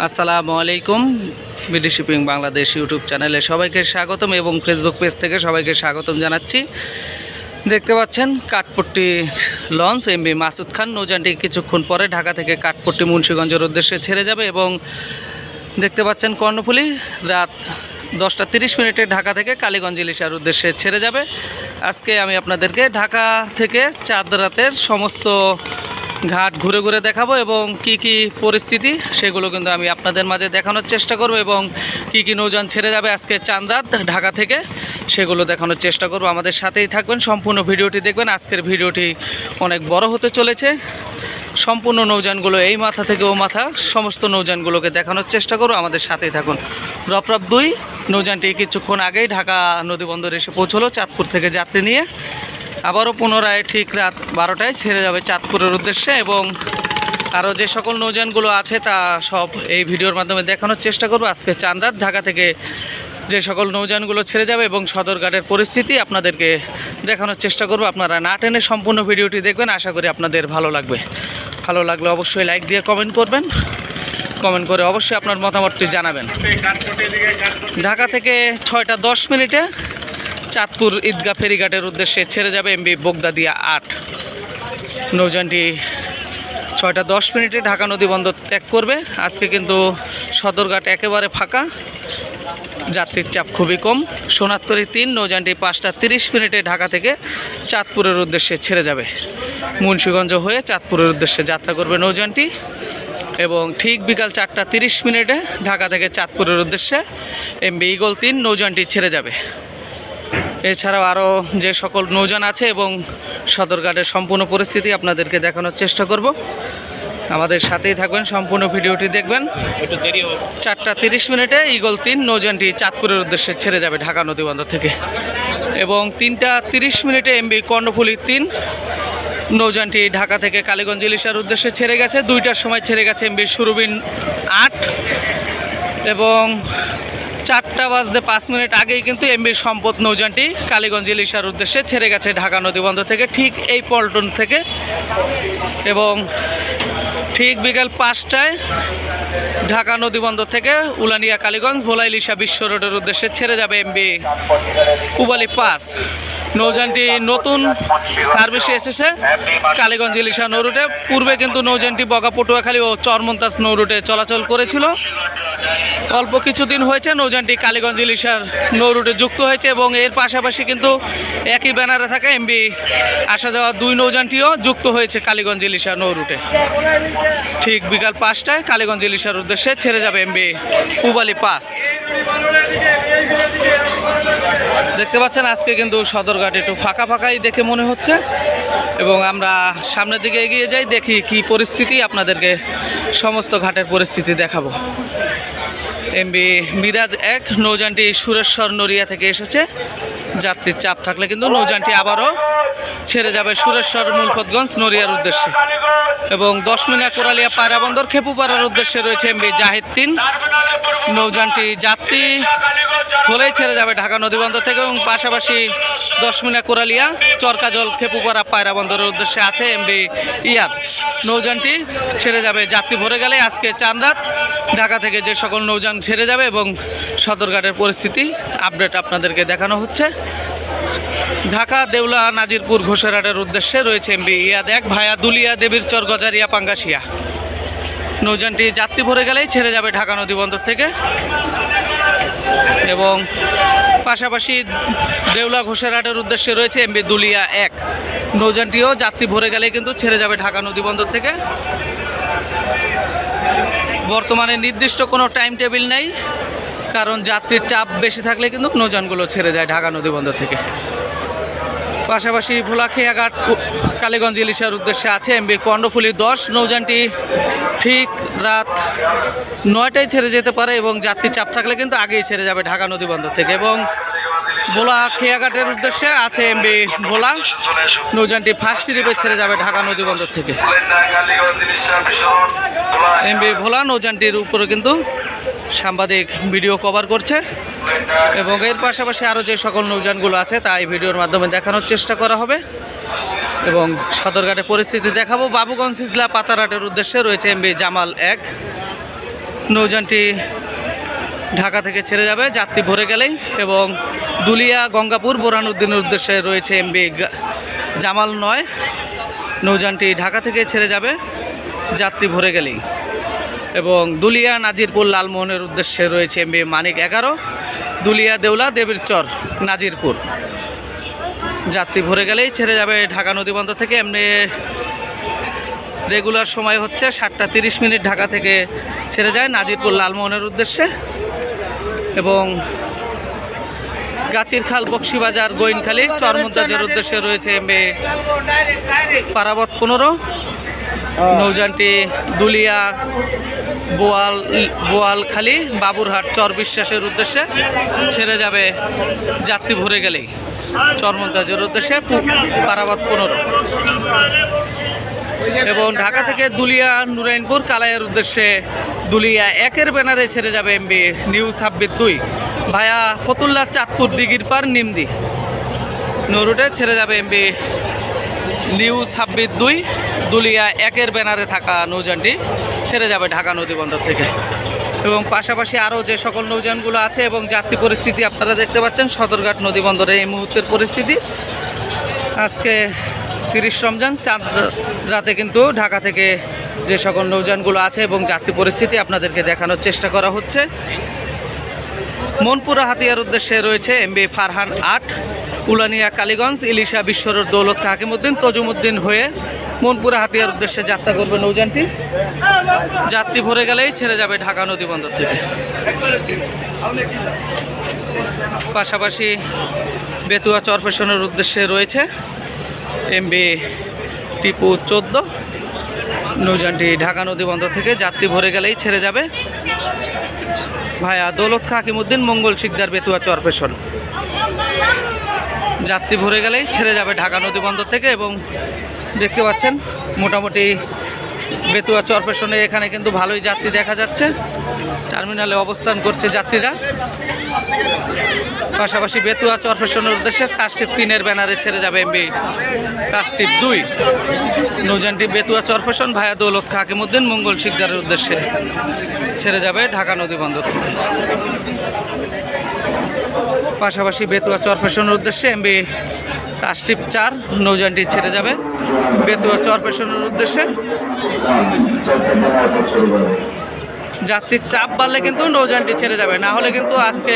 আসসালামু আলাইকুম। BD shipping Bangladesh YouTube চ্যানেলে সবাইকে স্বাগতম এবং ফেসবুক পেজ থেকে সবাইকে স্বাগতম জানাচ্ছি। দেখতে পাচ্ছেন কাঠপট্টি লঞ্চ এমবি মাসুদ খান। নৌযানটি কিছুক্ষণ পরে ঢাকা থেকে কাঠপট্টি মুন্সীগঞ্জের উদ্দেশ্যে ছেড়ে যাবে এবং দেখতে পাচ্ছেন কর্ণফুলি রাত দশটা তিরিশ মিনিটে ঢাকা থেকে কালীগঞ্জ ইলিশার উদ্দেশ্যে ছেড়ে যাবে। আজকে আমি আপনাদেরকে ঢাকা থেকে চাঁদ রাতের সমস্ত ঘাট ঘুরে ঘুরে দেখাবো এবং কি কি পরিস্থিতি সেগুলো কিন্তু আমি আপনাদের মাঝে দেখানোর চেষ্টা করব এবং কি কি নৌযান ছেড়ে যাবে আজকে চান্দাত, ঢাকা থেকে, সেগুলো দেখানোর চেষ্টা করব। আমাদের সাথেই থাকবেন, সম্পূর্ণ ভিডিওটি দেখবেন। আজকের ভিডিওটি অনেক বড় হতে চলেছে। সম্পূর্ণ নৌযানগুলো এই মাথা থেকে ও মাথা, সমস্ত নৌযানগুলোকে দেখানোর চেষ্টা করব। আমাদের সাথেই থাকুন। রপরপ দুই, নৌযানটি কিছুক্ষণ আগেই ঢাকা নদীবন্দরে এসে পৌঁছলো, চাঁদপুর থেকে যাত্রী নিয়ে। আবারও পুনরায় ঠিক রাত বারোটায় ছেড়ে যাবে চাঁদপুরের উদ্দেশ্যে এবং আরও যে সকল নৌযানগুলো আছে তা সব এই ভিডিওর মাধ্যমে দেখানোর চেষ্টা করব। আজকে চান্দাত ঢাকা থেকে যে সকল নৌযানগুলো ছেড়ে যাবে এবং সদরঘাটের পরিস্থিতি আপনাদেরকে দেখানোর চেষ্টা করব। আপনারা না টেনে সম্পূর্ণ ভিডিওটি দেখবেন, আশা করি আপনাদের ভালো লাগবে। ভালো লাগলে অবশ্যই লাইক দিয়ে কমেন্ট করবেন। কমেন্ট করে অবশ্যই আপনার মতামতটি জানাবেন। ঢাকা থেকে ছয়টা দশ মিনিটে চাঁদপুর ঈদগাহ ফেরিঘাটের উদ্দেশ্যে ছেড়ে যাবে এমবি বগদাদিয়া আট। নৌযানটি ছয়টা দশ মিনিটে ঢাকা নদী বন্দর ত্যাগ করবে। আজকে কিন্তু সদরঘাট একেবারে ফাঁকা। যাত্রীর চাপ খুবই কম। সোনাত্তরি তিন, নৌযানটি পাঁচটা তিরিশ মিনিটে ঢাকা থেকে চাঁদপুরের উদ্দেশ্যে ছেড়ে যাবে। মুন্সীগঞ্জ হয়ে চাঁদপুরের উদ্দেশ্যে যাত্রা করবে নৌযানটি এবং ঠিক বিকাল চারটা তিরিশ মিনিটে ঢাকা থেকে চাঁদপুরের উদ্দেশ্যে এমবি ইগল তিন, নৌযানটি ছেড়ে যাবে। এছাড়াও আরও যে সকল নৌযান আছে এবং সদরঘাটের সম্পূর্ণ পরিস্থিতি আপনাদেরকে দেখানোর চেষ্টা করব। আমাদের সাথেই থাকবেন সম্পূর্ণ ভিডিওটি দেখবেন। চারটা তিরিশ মিনিটে ইগল তিন নৌযানটি চাঁদপুরের উদ্দেশ্যে ছেড়ে যাবে ঢাকা নদীবন্দর থেকে। এবং তিনটা তিরিশ মিনিটে এমবি কর্ণফুলি তিন নৌযানটি ঢাকা থেকে কালীগঞ্জ ইলিশার উদ্দেশ্যে ছেড়ে গেছে। দুইটার সময় ছেড়ে গেছে এমবি সুরবিন আট। এবং চারটা বাজতে পাঁচ মিনিট আগেই কিন্তু এমবি সম্পদ নৌজানটি কালীগঞ্জ ইলিশার উদ্দেশ্যে ছেড়ে গেছে ঢাকা নদীবন্দর থেকে ঠিক এই পল্টন থেকে। এবং ঠিক বিকেল পাঁচটায় ঢাকা নদীবন্দর থেকে উলানিয়া কালীগঞ্জ, ভোলা ইলিশা বিশ্ব রোডের উদ্দেশ্যে ছেড়ে যাবে এমবি কুবালি পাস। নৌযানটি নতুন সার্ভিসে এসেছে। কালীগঞ্জ ইলিশা নৌরুটে পূর্বে কিন্তু নৌযানটি বগা, পটুয়াখালী ও চরমন্তাস নৌরুটে চলাচল করেছিল। অল্প কিছুদিন হয়েছে নৌযানটি কালীগঞ্জ ইলিশার নৌরুটে যুক্ত হয়েছে এবং এর পাশাপাশি কিন্তু একই ব্যানারে থাকা এমবি আসা যাওয়া দুই নৌযানটিও যুক্ত হয়েছে কালীগঞ্জ ইলিশা নৌরুটে ঠিক বিকাল পাঁচটায় কালীগঞ্জ ইলিশার উদ্দেশ্যে ছেড়ে যাবে এমবি পুবালি পাস। দেখতে পাচ্ছেন, আজকে কিন্তু সদরঘাট একটু ফাঁকা ফাঁকাই দেখে মনে হচ্ছে। এবং আমরা সামনের দিকে এগিয়ে যাই, দেখি কি পরিস্থিতি, আপনাদেরকে সমস্ত ঘাটের পরিস্থিতি দেখাবো। এমবি মিরাজ এক নৌজানটি সুরেশ্বর নড়িয়া থেকে এসেছে। যাত্রীর চাপ থাকলে কিন্তু নৌযানটি আবারও ছেড়ে যাবে সুরেশ্বর মূলপতগঞ্জ নড়িয়ার উদ্দেশ্যে। এবং দশ মিনা কোরালিয়া পায়রা বন্দর খেপুপাড়ার উদ্দেশ্যে রয়েছে এমবি জাহিদ তিন। নৌযানটি যাত্রী হলেই ছেড়ে যাবে ঢাকা নদীবন্দর থেকে এবং পাশাপাশি দশমিনা কোরালিয়া চরকাজল খেপুপাড়া পায়রা বন্দরের উদ্দেশ্যে আছে এমবি ইয়াদ। নৌযানটি ছেড়ে যাবে, যাত্রী ভরে গেলে আজকে চান্দাত ঢাকা থেকে যে সকল নৌযান ছেড়ে যাবে এবং সদরঘাটের পরিস্থিতি আপডেট আপনাদেরকে দেখানো হচ্ছে। ঢাকা, দেউলা, নাজিরপুর ঘোষেরহাটের উদ্দেশ্যে রয়েছে এমবি। ইয়াদ এক ভায়া দুলিয়া দেবীর চর গজারিয়া পাঙ্গাসিয়া। নৌযানটি যাত্রী ভরে গেলেই ছেড়ে যাবে ঢাকা নদী বন্দর থেকে। এবং পাশাপাশি দেউলা ঘোষেরহাটের উদ্দেশ্যে রয়েছে এমবি দুলিয়া এক। নৌযানটিও যাত্রী ভরে গেলে কিন্তু ছেড়ে যাবে ঢাকা নদী বন্দর থেকে। বর্তমানে নির্দিষ্ট কোনো টাইম টেবিল নেই। কারণ যাত্রীর চাপ বেশি থাকলে কিন্তু নৌযানগুলো ছেড়ে যায় ঢাকা নদী বন্দর থেকে। পাশাপাশি ভোলাখিয়াঘাট কালীগঞ্জ, ইলিশার উদ্দেশ্যে আছে এমবি কর্ণফুলি দশ। নৌযানটি ঠিক রাত নয়টায় ছেড়ে যেতে পারে এবং যাত্রী চাপ থাকলে কিন্তু আগেই ছেড়ে যাবে ঢাকা নদী বন্দর থেকে এবং ভোলা খেয়াঘাটের উদ্দেশ্যে আছে এমবি ভোলা। নৌযানটি ফার্স্ট ট্রিপে ছেড়ে যাবে ঢাকা নদী বন্দর থেকে। এমবি ভোলা নৌযানটির উপরে কিন্তু সাংবাদিক ভিডিও কভার করছে এবং এর পাশাপাশি আরও যে সকল নৌযানগুলো আছে তা এই ভিডিওর মাধ্যমে দেখানোর চেষ্টা করা হবে। এবং সদরঘাটে পরিস্থিতি দেখাবো। বাবুগঞ্জ সিজলা পাতারহাটের উদ্দেশ্যে রয়েছে এমবি জামাল এক। নৌযানটি ঢাকা থেকে ছেড়ে যাবে, যাত্রী ভরে গেলেই। এবং দুলিয়া, গঙ্গাপুর, বোরানুদ্দিনের উদ্দেশ্যে রয়েছে এমবি জামাল নয়। নৌযানটি ঢাকা থেকে ছেড়ে যাবে, যাত্রী ভরে গেলেই। এবং দুলিয়া নাজিরপুর লালমোহনের উদ্দেশ্যে রয়েছে এমবি মানিক এগারো, দুলিয়া দেউলা দেবীর চর নাজিরপুর। যাত্রী ভরে গেলেই ছেড়ে যাবে ঢাকা নদীবন্দর থেকে। এমনি রেগুলার সময় হচ্ছে সাতটা তিরিশ মিনিট ঢাকা থেকে ছেড়ে যায় নাজিরপুর লালমোহনের উদ্দেশ্যে। এবং গাছির খাল, বক্সিবাজার গোইনখালী চরমুদ্দাজের উদ্দেশ্যে রয়েছে এমবে পারাবত পনেরো। নৌযানটি দুলিয়া বোয়াল বোয়ালখালী বাবুরহাট, চর বিশ্বাসের উদ্দেশ্যে ছেড়ে যাবে যাত্রী ভরে গেলেই। চরমন্তাজের উদ্দেশ্যে পারাবাদ পনেরো। এবং ঢাকা থেকে দুলিয়া, নুরাইনপুর, কালাইয়ের উদ্দেশ্যে দুলিয়া একের ব্যানারে ছেড়ে যাবে এমবি নিউ ছাব্বিশ দুই। ভায়া ফতুল্লার চাঁদপুর দিঘির পার নিমদি। নরুটে ছেড়ে যাবে এমবি নিউ ছাব্বিশ দুই। দুলিয়া একের ব্যানারে থাকা নৌযানটি ছেড়ে যাবে ঢাকা নদী বন্দর থেকে। এবং পাশাপাশি আরও যে সকল নৌযানগুলো আছে এবং যাত্রী পরিস্থিতি আপনারা দেখতে পাচ্ছেন, সদরঘাট নদী বন্দরের এই মুহূর্তের পরিস্থিতি। আজকে তিরিশ রমজান, চাঁদ রাতে কিন্তু ঢাকা থেকে যে সকল নৌযানগুলো আছে এবং যাত্রী পরিস্থিতি আপনাদেরকে দেখানোর চেষ্টা করা হচ্ছে। মনপুরা হাতিয়ার উদ্দেশ্যে রয়েছে এমবি ফারহান আট। উলানিয়া, কালীগঞ্জ, ইলিশা বিশ্বরোড দৌলত হাকিমুদ্দিন তজুমুদ্দিন হয়ে মনপুরা হাতিয়ার উদ্দেশ্যে যাত্রা করবে নৌযানটি। যাত্রী ভরে গেলেই ছেড়ে যাবে ঢাকা নদী বন্দর থেকে। পাশাপাশি বেতুয়া চরপেশনের উদ্দেশ্যে রয়েছে এমবি টিপু চোদ্দ। নৌযানটি ঢাকা নদী বন্দর থেকে যাত্রী ভরে গেলেই ছেড়ে যাবে ভাইয়া দৌলত খা হাকিমুদ্দিন মঙ্গল শিকদার বেতুয়া চরপেশন যাত্রী ভরে গেলেই ছেড়ে যাবে ঢাকা নদী বন্দর থেকে এবং দেখতে পাচ্ছেন মোটামুটি বেতুয়া চরপেশনে এখানে কিন্তু ভালোই যাত্রী দেখা যাচ্ছে। টার্মিনালে অবস্থান করছে যাত্রীরা। পাশাপাশি বেতুয়া চরপেশনের উদ্দেশ্যে কাস্টিপ তিনের ব্যানারে ছেড়ে যাবে এমবি কাস্টিপ দুই। নৌযানটি বেতুয়া চরপেশন ভায়া দৌলত খা হাকিমুদ্দিন মঙ্গল শিকদারের উদ্দেশ্যে ছেড়ে যাবে ঢাকা নদী বন্দর থেকে। পাশাপাশি বেতুয়া চরপেশনের উদ্দেশ্যে এমবি তাস্টিপ চার নৌযানটি ছেড়ে যাবে। বেতুয়া চরপেশনের উদ্দেশ্যে যাত্রীর চাপ বাড়লে কিন্তু নৌযানটি ছেড়ে যাবে। না হলে কিন্তু আজকে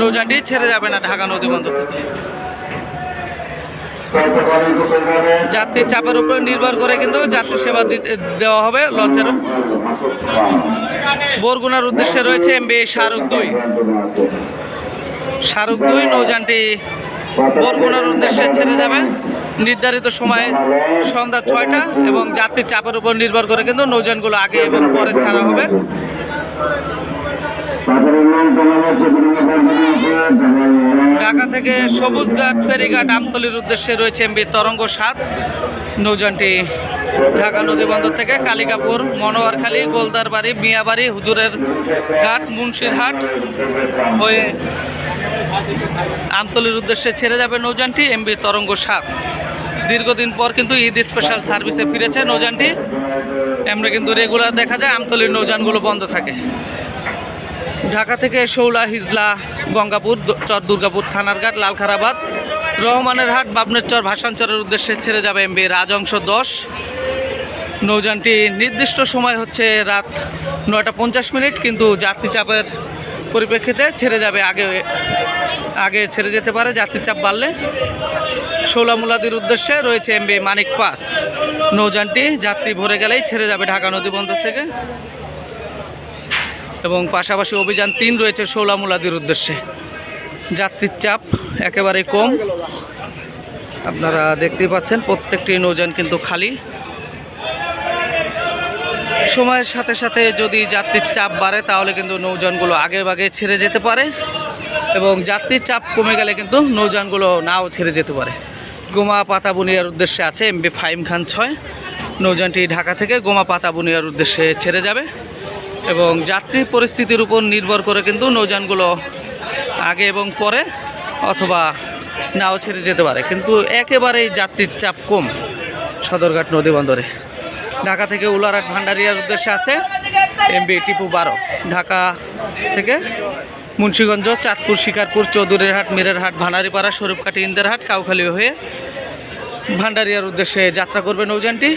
নৌযানটি ছেড়ে যাবে না ঢাকা নদী বন্দর থেকে। যাত্রীর চাপের উপর নির্ভর করে কিন্তু যাত্রী সেবা দিতে দেওয়া হবে লঞ্চেরও বরগুনার উদ্দেশ্যে রয়েছে এমবি শাহরুখ দুই। শাহরুখ দুই, নৌযানটি বরগুনার উদ্দেশ্যে ছেড়ে যাবে। নির্ধারিত সময়ে সন্ধ্যা ছয়টা এবং যাত্রীর চাপের উপর নির্ভর করে কিন্তু নৌযানগুলো আগে এবং পরে ছাড়া হবে। ঢাকা থেকে সবুজঘাট, ফেরিঘাট, আমতলির উদ্দেশ্যে রয়েছে এমবি তরঙ্গ সাত। নৌযানটি ঢাকা নদী বন্দর থেকে কালিকাপুর, মনোয়ারখালী, গোলদারবাড়ি, মিয়াবাড়ি, হুজুরের ঘাট, মুন্সিরহাট হয়ে আমতলির উদ্দেশ্যে ছেড়ে যাবে নৌযানটি, এমবি তরঙ্গ সাত। দীর্ঘদিন পর কিন্তু ঈদ স্পেশাল সার্ভিসে ফিরেছে নৌযানটি। এমনি কিন্তু রেগুলার দেখা যায় আমতলির নৌযানগুলো বন্ধ থাকে। ঢাকা থেকে শৌলা, হিজলা, গঙ্গাপুর চর দুর্গাপুর, থানারঘাট, লালখারাবাদ, রহমানের হাট বাবনের চর ভাসানচরের উদ্দেশ্যে ছেড়ে যাবে এমবি রাজংশ দশ। নৌযানটি নির্দিষ্ট সময় হচ্ছে রাত নয়টা পঞ্চাশ মিনিট, কিন্তু যাত্রী চাপের পরিপ্রেক্ষিতে ছেড়ে যাবে, আগে আগে ছেড়ে যেতে পারে যাত্রী চাপ বাড়লে। ষোলামুলাদির উদ্দেশ্যে রয়েছে এমবি মানিক পাস। নৌযানটি যাত্রী ভরে গেলেই ছেড়ে যাবে ঢাকা নদী বন্দর থেকে। এবং পাশাপাশি অভিযান তিন রয়েছে ষোলামুলাদির উদ্দেশ্যে। যাত্রীর চাপ একেবারে কম। আপনারা দেখতেই পাচ্ছেন, প্রত্যেকটি নৌযান কিন্তু খালি। সময়ের সাথে সাথে যদি যাত্রীর চাপ বাড়ে, তাহলে কিন্তু নৌযানগুলো আগে ভাগে ছেড়ে যেতে পারে এবং যাত্রীর চাপ কমে গেলে কিন্তু নৌযানগুলো নাও ছেড়ে যেতে পারে। গোমা পাতা বুনিয়ার উদ্দেশ্যে আছে এমবি ফাইম খান ছয়। নৌযানটি ঢাকা থেকে গোমা পাতা বুনিয়ার উদ্দেশ্যে ছেড়ে যাবে এবং যাত্রী পরিস্থিতির উপর নির্ভর করে কিন্তু নৌযানগুলো আগে এবং পরে অথবা নাও ছেড়ে যেতে পারে। কিন্তু একেবারেই যাত্রীর চাপ কম সদরঘাট নদী বন্দরে। ঢাকা থেকে উলারহাট ভান্ডারিয়ার উদ্দেশ্যে আছে এমবি টিপু বারো। ঢাকা থেকে মুন্সীগঞ্জ, চাঁদপুর, শিকারপুর, চৌধুরীর হাট, মিরের হাট ভানারিপাড়া স্বরূপকাঠি ইন্দের হাট, কাউখালী হয়ে ভান্ডারিয়ার উদ্দেশ্যে যাত্রা করবে নৌযানটি।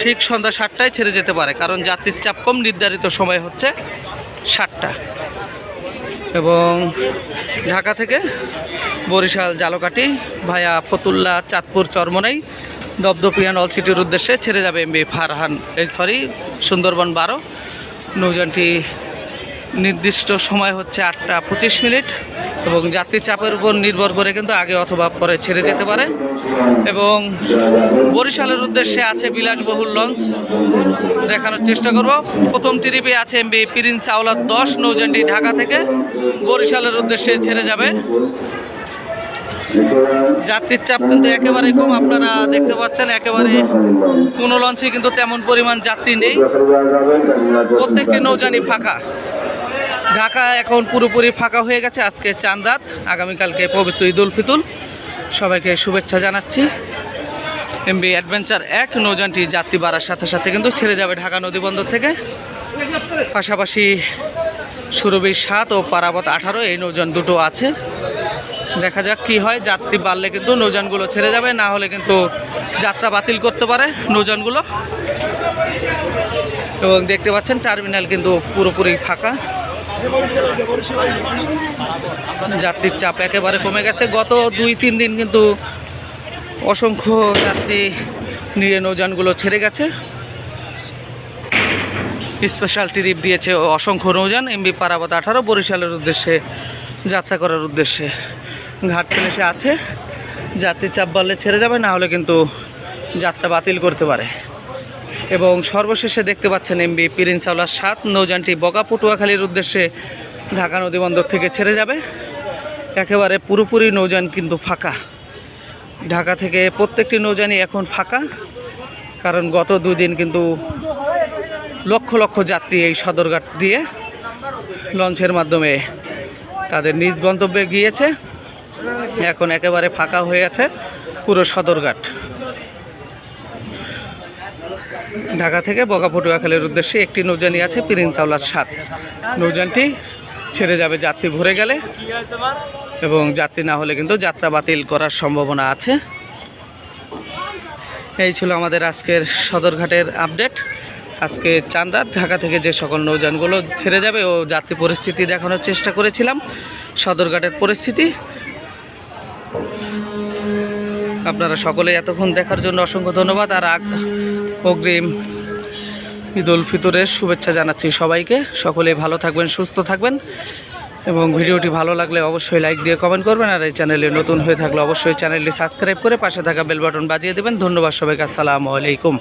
ঠিক সন্ধ্যা সাতটায় ছেড়ে যেতে পারে, কারণ যাত্রীর চাপ কম, নির্ধারিত সময় হচ্ছে সাতটা। এবং ঢাকা থেকে বরিশাল জালকাটি ভায়া, ফতুল্লা, চাঁদপুর, চরমনাই দপদপিয়ান অল সিটির উদ্দেশ্যে ছেড়ে যাবে এমবি ফারহান। এই সরি সুন্দরবন বারো। নৌযানটি নির্দিষ্ট সময় হচ্ছে আটটা পঁচিশ মিনিট এবং যাত্রী চাপের উপর নির্ভর করে কিন্তু আগে অথবা পরে ছেড়ে যেতে পারে। এবং বরিশালের উদ্দেশ্যে আছে বিলাসবহুল লঞ্চ। দেখানোর চেষ্টা করব। প্রথম ট্রিপে আছে এমবি প্রিন্স আওলাদ দশ, নৌযানটি ঢাকা থেকে। বরিশালের উদ্দেশ্যে ছেড়ে যাবে। যাত্রীর চাপ কিন্তু একেবারে কম। আপনারা দেখতে পাচ্ছেন, একেবারে কোনো লঞ্চে কিন্তু তেমন পরিমাণ যাত্রী নেই। প্রত্যেকটি নৌযানই ফাঁকা। ঢাকা এখন পুরোপুরি ফাঁকা হয়ে গেছে আজকে চাঁদ রাত। আগামীকালকে পবিত্র ঈদুল ফিতুল সবাইকে শুভেচ্ছা জানাচ্ছি। এমবি অ্যাডভেঞ্চার এক, নৌযানটি যাত্রী বাড়ার সাথে সাথে কিন্তু ছেড়ে যাবে ঢাকা নদীবন্দর থেকে। পাশাপাশি সুরভি সাত ও পারাবত আঠারো, এই নৌযান দুটো আছে। দেখা যাক কি হয়। যাত্রী বাড়লে কিন্তু নৌযানগুলো ছেড়ে যাবে, না হলে কিন্তু যাত্রা বাতিল করতে পারে নৌযানগুলো। এবং দেখতে পাচ্ছেন, টার্মিনাল কিন্তু পুরোপুরি ফাঁকা। যাত্রীর চাপ একেবারে কমে গেছে। গত দুই, তিন দিন কিন্তু অসংখ্য যাত্রী নিয়ে নৌযানগুলো ছেড়ে গেছে। স্পেশাল ট্রিপ দিয়েছে অসংখ্য নৌযান। এমবি পারাবত আঠারো, বরিশালের উদ্দেশ্যে যাত্রা করার উদ্দেশ্যে। ঘাট প্যালেসে আছে। যাত্রী চাপ বাড়লে ছেড়ে যাবে, না হলে কিন্তু যাত্রা বাতিল করতে পারে। এবং সর্বশেষে দেখতে পাচ্ছেন এমবি প্রিন্স আওলার সাত, নৌযানটি বগা পটুয়াখালীর উদ্দেশ্যে ঢাকা নদীবন্দর থেকে ছেড়ে যাবে। একেবারে পুরোপুরি নৌযান কিন্তু ফাঁকা। ঢাকা থেকে প্রত্যেকটি নৌযানই এখন ফাঁকা, কারণ গত দুই দিন কিন্তু লক্ষ লক্ষ যাত্রী এই সদরঘাট দিয়ে লঞ্চের মাধ্যমে তাদের নিজ গন্তব্যে গিয়েছে। এখন একেবারে ফাঁকা হয়ে আছে পুরো সদরঘাট। ঢাকা থেকে বগা পটুয়াখালীর উদ্দেশ্যে একটি নৌযানই আছে প্রিন্স আওলার সাত। নৌযানটি ছেড়ে যাবে যাত্রী ভরে গেলে এবং যাত্রী না হলে কিন্তু যাত্রা বাতিল করার সম্ভাবনা আছে। এই ছিল আমাদের আজকের সদরঘাটের আপডেট। আজকে চান্দার ঢাকা থেকে যে সকল নৌযানগুলো ছেড়ে যাবে ও যাত্রী পরিস্থিতি দেখানোর চেষ্টা করেছিলাম। সদরঘাটের পরিস্থিতি আপনারা সকলে এতক্ষণ দেখার জন্য অসংখ্য ধন্যবাদ আর আগ অগ্রিম ঈদ উল ফিতরের শুভেচ্ছা জানাচ্ছি সবাইকে। সকলে ভালো থাকবেন, সুস্থ থাকবেন এবং ভিডিওটি ভালো লাগলে অবশ্যই লাইক দিয়ে কমেন্ট করবেন আর এই চ্যানেলে নতুন হয়ে থাকলে অবশ্যই চ্যানেলটি সাবস্ক্রাইব করে পাশে থাকা বেল বাটন বাজিয়ে দেবেন। ধন্যবাদ সবাইকে, আসসালামু আলাইকুম।